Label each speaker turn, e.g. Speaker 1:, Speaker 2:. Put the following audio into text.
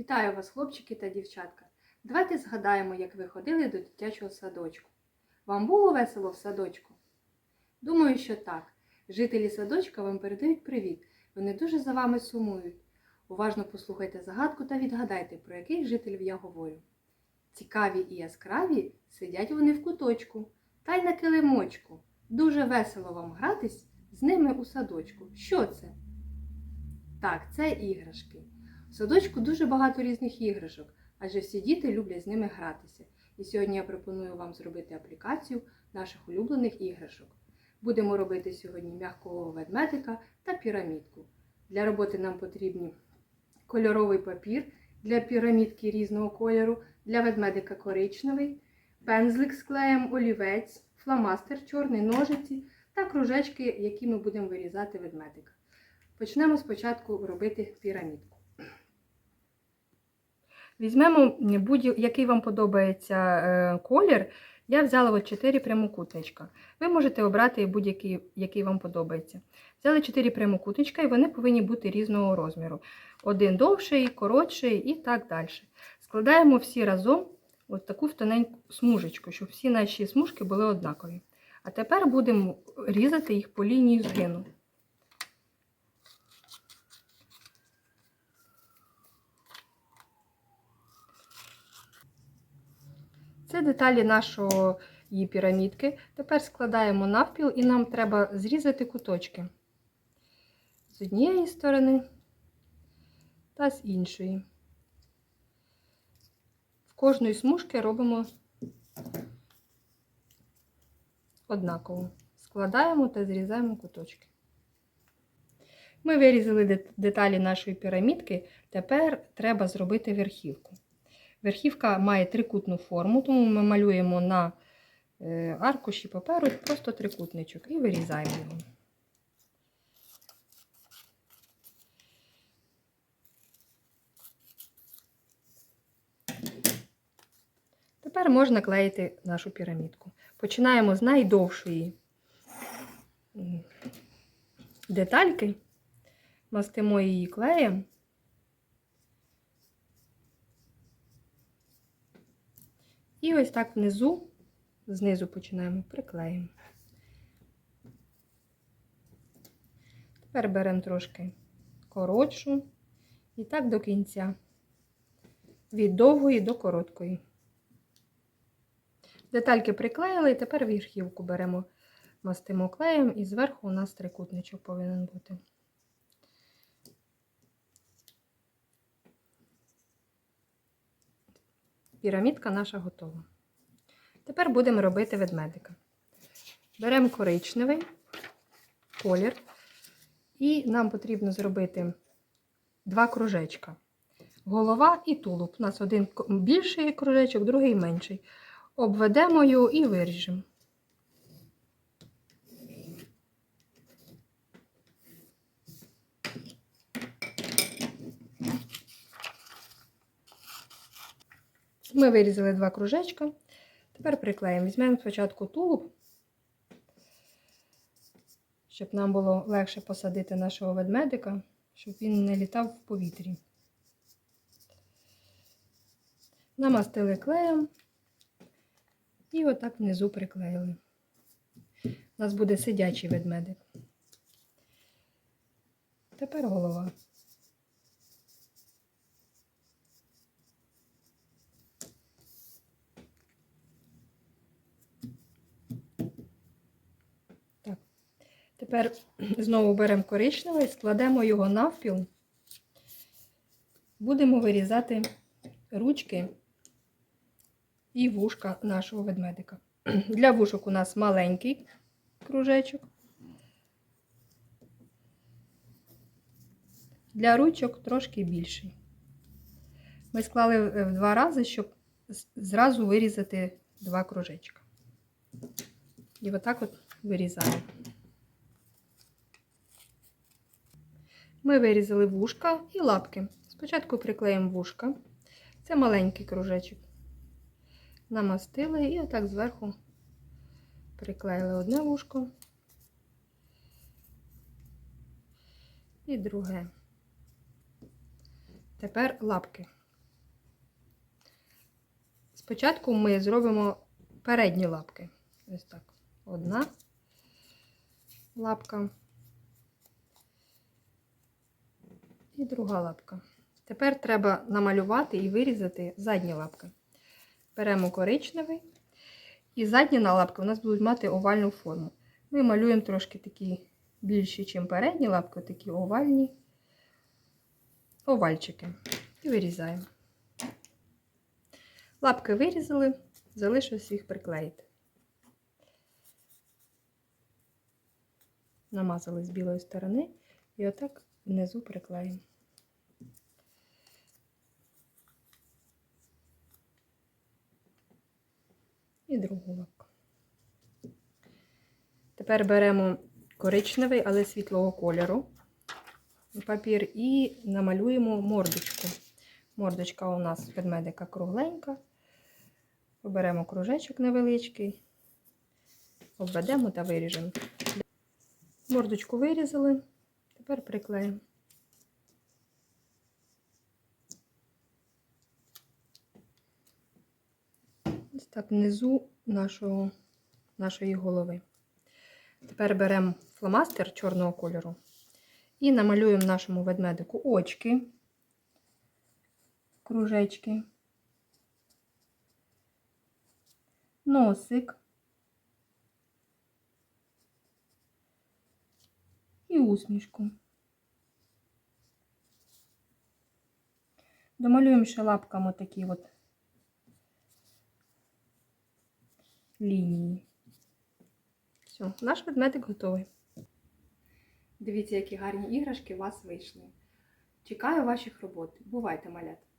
Speaker 1: Вітаю вас, хлопчики та дівчатка. Давайте згадаємо, як ви ходили до дитячого садочку. Вам було весело в садочку? Думаю, що так. Жителі садочка вам передають привіт. Вони дуже за вами сумують. Уважно послухайте загадку та відгадайте, про яких жителів я говорю. Цікаві і яскраві сидять вони в куточку, та й на килимочку. Дуже весело вам гратись з ними у садочку. Що це? Так, це іграшки. В садочку дуже багато різних іграшок, адже всі діти люблять з ними гратися. І сьогодні я пропоную вам зробити аплікацію наших улюблених іграшок. Будемо робити сьогодні м'якого ведмедика та пірамідку. Для роботи нам потрібні кольоровий папір для пірамідки різного кольору, для ведмедика коричневий, пензлик з клеєм, олівець, фломастер, чорний ножиці та кружечки, які ми будемо вирізати ведмедика. Почнемо спочатку робити пірамідку. Візьмемо будь-який вам подобається е, колір. Я взяла от 4 прямокутничка. Ви можете обрати будь-який, який вам подобається. Взяли 4 прямокутничка і вони повинні бути різного розміру. Один довший, коротший і так далі. Складаємо всі разом от таку тоненьку смужечку, щоб всі наші смужки були однакові. А тепер будемо різати їх по лінії згину. Це деталі нашої пірамідки. Тепер складаємо навпіл і нам треба зрізати куточки з однієї сторони та з іншої. В кожної смужки робимо однаково. Складаємо та зрізаємо куточки. Ми вирізали деталі нашої пірамідки, тепер треба зробити верхівку. Верхівка має трикутну форму, тому ми малюємо на е, аркуші паперу просто трикутничок і вирізаємо його. Тепер можна клеїти нашу пірамідку. Починаємо з найдовшої детальки, мастимо її клеєм. І ось так внизу, знизу починаємо, приклеїмо. Тепер беремо трошки коротшу і так до кінця, від довгої до короткої. Детальки приклеїли, і тепер верхівку беремо, мастимо клеєм, і зверху у нас трикутничок повинен бути. Пірамідка наша готова. Тепер будемо робити ведмедика. Беремо коричневий колір, і нам потрібно зробити два кружечка. Голова і тулуб. У нас один більший кружечок, другий менший. Обведемо його і виріжемо. Ми вирізали два кружечка. Тепер приклеїмо. Візьмемо спочатку тулуб, щоб нам було легше посадити нашого ведмедика, щоб він не літав в повітрі. Намастили клеєм і отак внизу приклеїли. У нас буде сидячий ведмедик. Тепер голова. Тепер знову беремо коричневий, складемо його навпіл, будемо вирізати ручки і вушка нашого ведмедика. Для вушок у нас маленький кружечок. Для ручок трошки більший. Ми склали в два рази, щоб зразу вирізати два кружечка. І отак от вирізаємо. Ми вирізали вушка і лапки. Спочатку приклеїмо вушка. Це маленький кружечок. Намастили і отак зверху приклеїли одне вушко і друге. Тепер лапки. Спочатку ми зробимо передні лапки. Ось так. Одна лапка. І друга лапка. Тепер треба намалювати і вирізати задні лапки. Беремо коричневий. І задні лапки у нас будуть мати овальну форму. Ми малюємо трошки такі більші, ніж передні лапки, такі овальні овальчики. І вирізаємо. Лапки вирізали, залишилось їх приклеїти. Намазали з білої сторони і отак внизу приклеїмо. І другу лапку. Тепер беремо коричневий, але світлого кольору папір і намалюємо мордочку. Мордочка у нас ведмедика кругленька. Оберемо кружечок невеличкий, обведемо та виріжемо. Мордочку вирізали, тепер приклеїмо. Ось так внизу нашого, нашої голови. Тепер беремо фломастер чорного кольору і намалюємо нашому ведмедику очки, кружечки, носик усмішку. Домалюємо ще лапками такі от лінії. Все, наш предметик готовий. Дивіться, які гарні іграшки у вас вийшли. Чекаю ваших робот. Бувайте, малят!